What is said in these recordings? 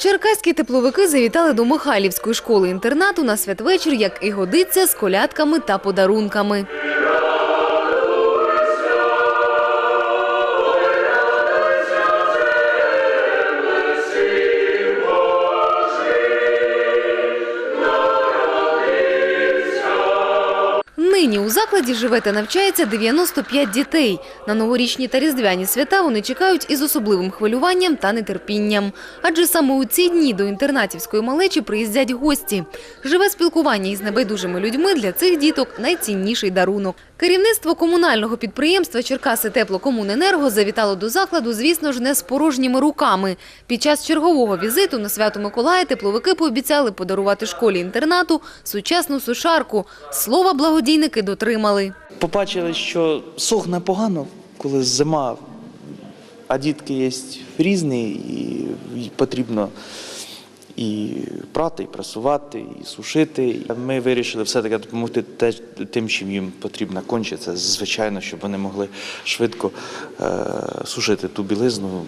Черкаські тепловики завітали до Михайлівської школи-інтернату на святвечір, як і годиться, з колядками та подарунками. Нині у закладі живе та навчається 95 дітей. На новорічні та різдвяні свята вони чекають із особливим хвилюванням та нетерпінням. Адже саме у ці дні до інтернатівської малечі приїздять гості. Живе спілкування із небайдужими людьми для цих діток найцінніший дарунок. Керівництво комунального підприємства Черкаси Теплокомуненерго завітало до закладу, звісно ж, не з порожніми руками. Під час чергового візиту на свято Миколая тепловики пообіцяли подарувати школі-інтернату сучасну сушарку. Слова благодійники дотримали. Побачили, що сохне погано, коли зима, а дітки є різні, і потрібно і прати, і прасувати, і сушити. Ми вирішили все-таки допомогти те- тим, чим їм потрібно. Це звичайно, щоб вони могли швидко е, сушити ту білизну,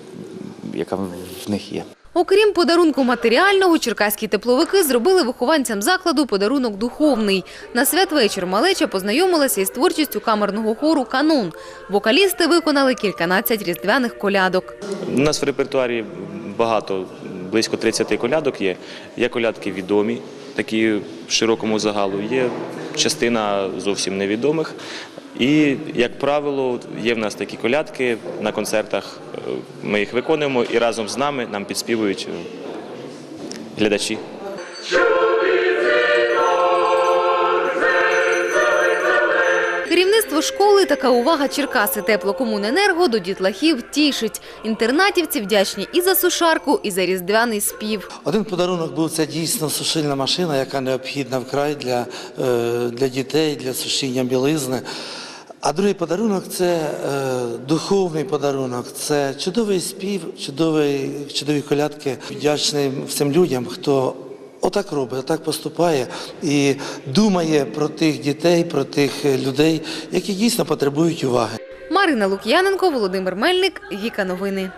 яка в них є. Окрім подарунку матеріального, черкаські тепловики зробили вихованцям закладу подарунок духовний. На святвечір малеча познайомилася із творчістю камерного хору «Канон». Вокалісти виконали кільканадцять різдвяних колядок. У нас в репертуарі багато, близько 30 колядок є. Є колядки відомі, такі широкому загалу, є частина зовсім невідомих. І, як правило, є в нас такі колядки на концертах. е, Ми їх виконуємо і разом з нами нам підспівують е, глядачі. Керівництво школи така увага Черкаси Теплокомуненерго до дітлахів тішить. Інтернатівці вдячні і за сушарку, і за різдвяний спів. Один подарунок був це дійсно сушильна машина, яка необхідна вкрай для, е, для дітей, для сушіння білизни. А другий подарунок це е, духовний подарунок, це чудовий спів, чудовий, чудові колядки. Вдячний всім людям, хто отак робить, отак поступає і думає про тих дітей, про тих е, людей, які дійсно потребують уваги. Марина Лук'яненко, Володимир Мельник, Віка Новини.